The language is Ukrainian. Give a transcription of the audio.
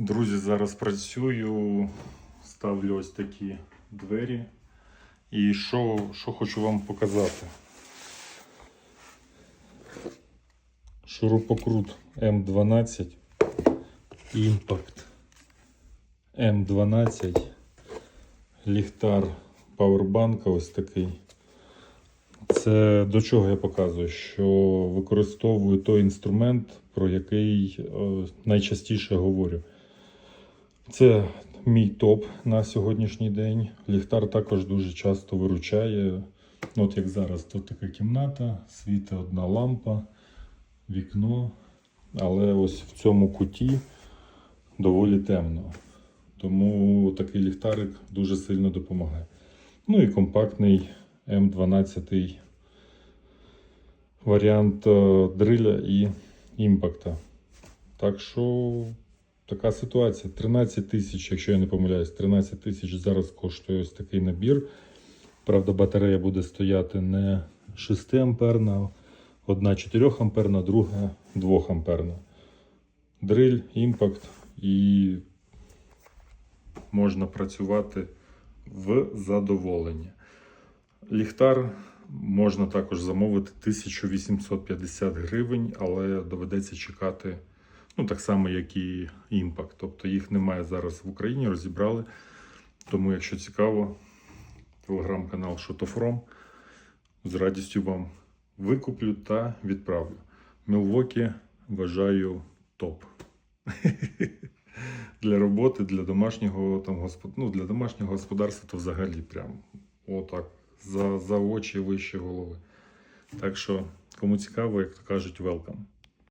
Друзі, зараз працюю, ставлю ось такі двері. І що, що хочу вам показати? Шурупокрут М12 Impact М12 ліхтар павербанка ось такий. Це до чого я показую? Що використовую той інструмент, про який е, найчастіше говорю. Це мій топ на сьогоднішній день. Ліхтар також дуже часто виручає. Ну, От як зараз, тут така кімната, світить одна лампа, вікно. Але ось в цьому куті доволі темно. Тому такий ліхтарик дуже сильно допомагає. Ну і компактний М12 варіант е, дриля і імпакта. Так що така ситуація. 13 тисяч, якщо я не помиляюсь, 13 тисяч зараз коштує ось такий набір. Правда, батарея буде стояти не 6 амперна, одна 4 амперна, друга 2 амперна. Дриль, імпакт і можна працювати в задоволення. Ліхтар можна також замовити 1850 гривень, але доведеться чекати ну, так само, як і імпакт. Тобто їх немає зараз в Україні, розібрали. Тому, якщо цікаво, телеграм-канал Шотофром з радістю вам викуплю та відправлю. Мілвокі вважаю топ. Для роботи, для домашнього там господ... ну, для домашнього господарства то взагалі прям отак. За, за очі вище голови. Так що, кому цікаво, як то кажуть, welcome.